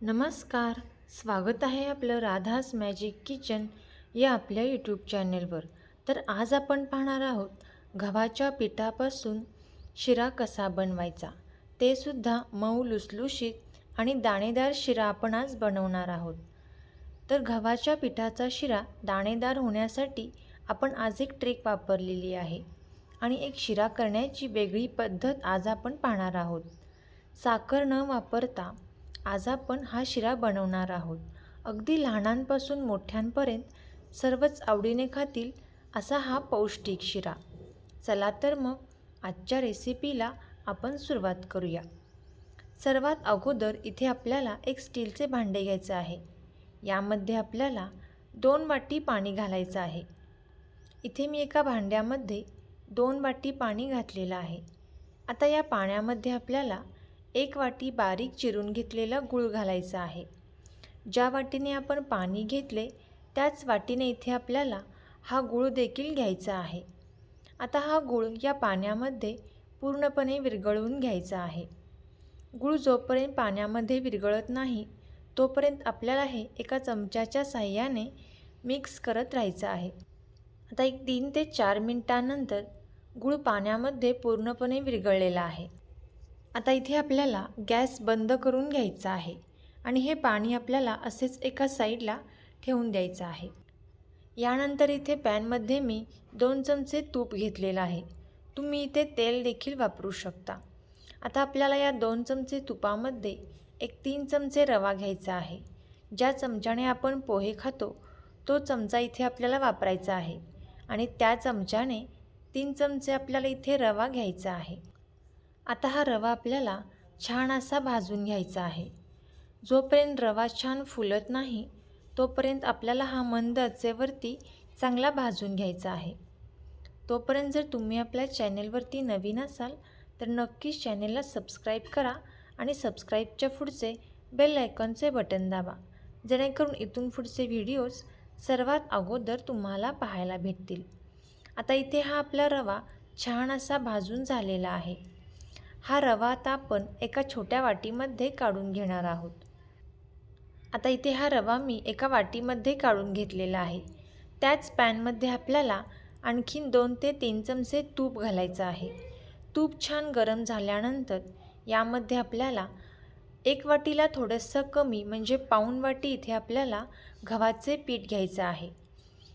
नमस्कार. स्वागत आहे आपलं राधास मॅजिक किचन या आपल्या यूट्यूब चॅनेलवर तर आज आपण पाहणार आहोत गव्हाच्या पिठापासून शिरा कसा बनवायचा? ते सुद्धा मऊ लुसलुशीत आणि दाणेदार शिरा आपण आज बनवणार आहोत. तर गव्हाच्या पिठाचा शिरा दाणेदार होण्यासाठी आपण आज एक ट्रिक वापरलेली आहे आणि एक शिरा करण्याची वेगळी पद्धत आज आपण पाहणार आहोत. साखर न वापरता आज आपण हा शिरा बनवणार आहोत. अगदी लहानांपासून मोठ्यांपर्यंत सर्वच आवडीने खातील असा हा पौष्टिक शिरा. चला तर मग आजच्या रेसिपीला आपण सुरुवात करूया. सर्वात अगोदर इथे आपल्याला एक स्टीलचे भांडे घ्यायचे आहे. यामध्ये आपल्याला दोन वाटी पाणी घालायचं आहे. इथे मी एका भांड्यामध्ये दोन वाटी पाणी घातलेलं आहे. आता या पाण्यामध्ये आपल्याला एक वाटी बारीक चिरून घेतलेला गूळ घालायचा आहे. ज्या वाटीने आपण पाणी घेतले त्याच वाटीने इथे आपल्याला हा गूळ देखील घ्यायचा आहे. आता हा गूळ या पाण्यामध्ये पूर्णपणे विरघळवून घ्यायचा आहे. गूळ जोपर्यंत पाण्यामध्ये विरघळत नाही तोपर्यंत आपल्याला हे एका चमच्याच्या साह्याने मिक्स करत राहायचं आहे. आता एक तीन ते चार मिनटानंतर गूळ पाण्यामध्ये पूर्णपणे विरघळलेला आहे. आता इथे आपल्याला गॅस बंद करून घ्यायचा आहे आणि हे पाणी आपल्याला असेच एका साईडला ठेवून द्यायचं आहे. यानंतर इथे पॅनमध्ये मी दोन चमचे तूप घेतलेलं आहे. तुम्ही इथे तेल देखील वापरू शकता. आता आपल्याला या दोन चमचे तुपामध्ये एक तीन चमचे रवा घ्यायचा आहे. ज्या चमच्याने आपण पोहे खातो तो चमचा इथे आपल्याला वापरायचा आहे आणि त्या चमच्याने तीन चमचे आपल्याला इथे रवा घ्यायचा आहे. आता हा रवा आपल्याला छान असा भाजून घ्यायचा आहे. जोपर्यंत रवा छान फुलत नाही तोपर्यंत आपल्याला हा मंद अचेवरती चांगला भाजून घ्यायचा आहे. तोपर्यंत जर तुम्ही आपल्या चॅनेलवरती नवीन असाल तर नक्कीच चॅनेलला सबस्क्राईब करा आणि सबस्क्राईबच्या पुढचे बेल आयकॉनचे बटन दाबा जेणेकरून इथून पुढचे व्हिडिओज सर्वात अगोदर तुम्हाला पाहायला भेटतील. आता इथे हा आपला रवा छान असा भाजून झालेला आहे. हा रवा आता आपण एका छोट्या वाटीमध्ये काढून घेणार आहोत. आता इथे हा रवा मी एका वाटीमध्ये काढून घेतलेला आहे. त्याच पॅनमध्ये आपल्याला आणखीन दोन ते तीन चमचे तूप घालायचं आहे. तूप छान गरम झाल्यानंतर यामध्ये आपल्याला एक वाटीला थोडंसं कमी म्हणजे पाऊण वाटी इथे आपल्याला गव्हाचे पीठ घ्यायचं आहे.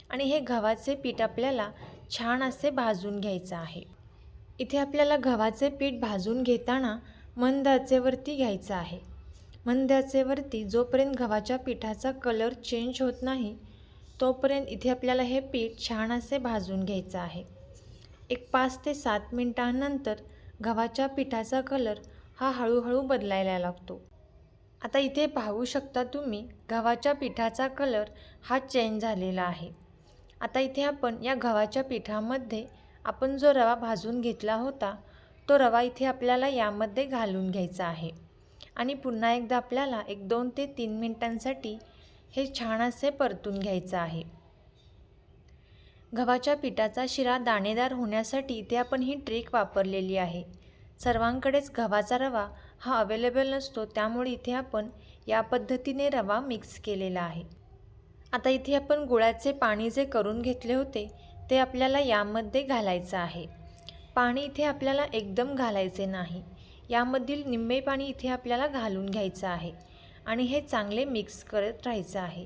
आणि हे गव्हाचे पीठ आपल्याला छान असे भाजून घ्यायचं आहे. इथे आपल्याला गव्हाचे पीठ भाजून घेताना मंद आचेवरती घ्यायचं आहे. मंद आचेवरती जोपर्यंत गव्हाच्या पिठाचा कलर चेंज होत नाही तोपर्यंत इथे आपल्याला हे पीठ छान असे भाजून घ्यायचं आहे. एक पाच ते सात मिनटांनंतर गव्हाच्या पिठाचा कलर हा हळूहळू बदलायला लागतो. आता इथे पाहू शकता तुम्ही गव्हाच्या पिठाचा कलर हा चेंज झालेला आहे. आता इथे आपण या गव्हाच्या पिठामध्ये आपण जो रवा भाजून घेतला होता तो रवा इथे आपल्याला यामध्ये घालून घ्यायचा आहे. आणि पुन्हा एकदा आपल्याला एक दोन ते तीन मिनटांसाठी हे छान असे परतून घ्यायचं आहे. गव्हाच्या पिठाचा शिरा दाणेदार होण्यासाठी इथे आपण ही ट्रिक वापरलेली आहे. सर्वांकडेच गव्हाचा रवा हा अवेलेबल नसतो त्यामुळे इथे आपण या पद्धतीने रवा मिक्स केलेला आहे. आता इथे आपण गुळाचे पाणी जे करून घेतले होते ते आपल्याला यामध्ये घालायचं आहे. पाणी इथे आपल्याला एकदम घालायचे नाही. यामधील निम्मे पाणी इथे आपल्याला घालून घ्यायचं आहे आणि हे चांगले मिक्स करत राहायचं आहे.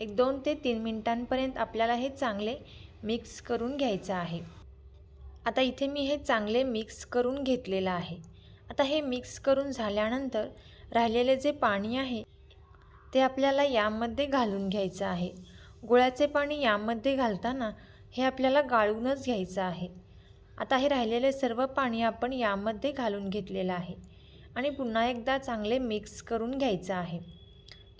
एक दोन ते तीन मिनटांपर्यंत आपल्याला हे चांगले मिक्स करून घ्यायचं आहे. आता इथे मी हे चांगले मिक्स करून घेतलेलं आहे. आता हे मिक्स करून झाल्यानंतर राहिलेले जे पाणी आहे ते आपल्याला यामध्ये घालून घ्यायचं आहे. गुळाचे पाणी यामध्ये घालताना हे आपल्याला गाळूनच घ्यायचं आहे. आता हे राहिलेले सर्व पाणी आपण यामध्ये घालून घेतलेलं आहे आणि पुन्हा एकदा चांगले मिक्स करून घ्यायचं आहे.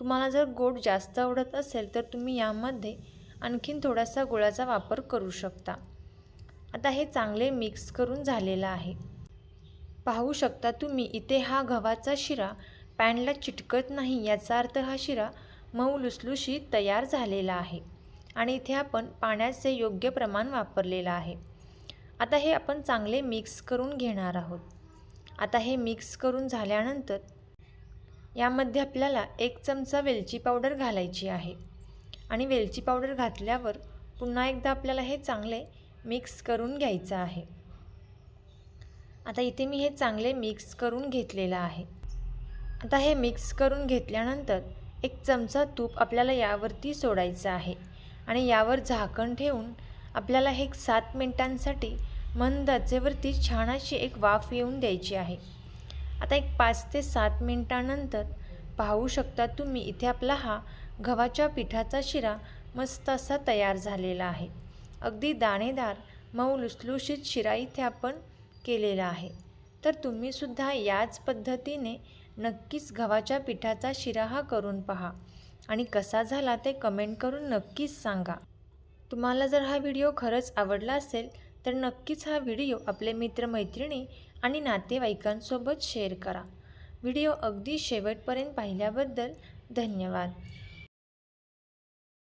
तुम्हाला जर गोड जास्त आवडत असेल तर तुम्ही यामध्ये आणखीन थोडासा गुळाचा वापर करू शकता. आता हे चांगले मिक्स करून झालेलं आहे. पाहू शकता तुम्ही इथे हा गव्हाचा शिरा पॅनला चिटकत नाही याचा अर्थ हा शिरा मऊ लुसलुशी तयार झालेला आहे. आणि इथे आपण पाण्याचे योग्य प्रमाण वापरलेलं आहे. आता हे आपण चांगले मिक्स करून घेणार आहोत. आता हे मिक्स करून झाल्यानंतर यामध्ये आपल्याला एक चमचा वेलची पावडर घालायची आहे. आणि वेलची पावडर घातल्यावर पुन्हा एकदा आपल्याला हे चांगले मिक्स करून घ्यायचं आहे. आता इथे मी हे चांगले मिक्स करून घेतलेलं आहे. आता हे मिक्स करून घेतल्यानंतर एक चमचा तूप आपल्याला यावरती सोडायचं आहे. आणि यावर झाकण ठेवून आपल्याला हे सात मिनिटांसाठी मंद आचेवरती छान अशी एक वाफ येऊन द्यायची आहे. आता एक पाच ते सात मिनिटानंतर पाहू शकता तुम्ही इथे आपला हा गव्हाच्या पिठाचा शिरा मस्त असा तयार झालेला आहे. अगदी दाणेदार मऊ लुसलुशीत शिरा इथे आपण केलेला आहे. तर तुम्हीसुद्धा याच पद्धतीने नक्कीच गव्हाच्या पिठाचा शिरा हा करून पहा. आणि कसा झाला ते कमेंट करून नक्कीच सांगा. तुम्हाला जर हा व्हिडिओ खरंच आवडला असेल तर नक्कीच हा व्हिडिओ आपले मित्रमैत्रिणी आणि नातेवाईकांसोबत शेअर करा. व्हिडिओ अगदी शेवटपर्यंत पाहिल्याबद्दल धन्यवाद.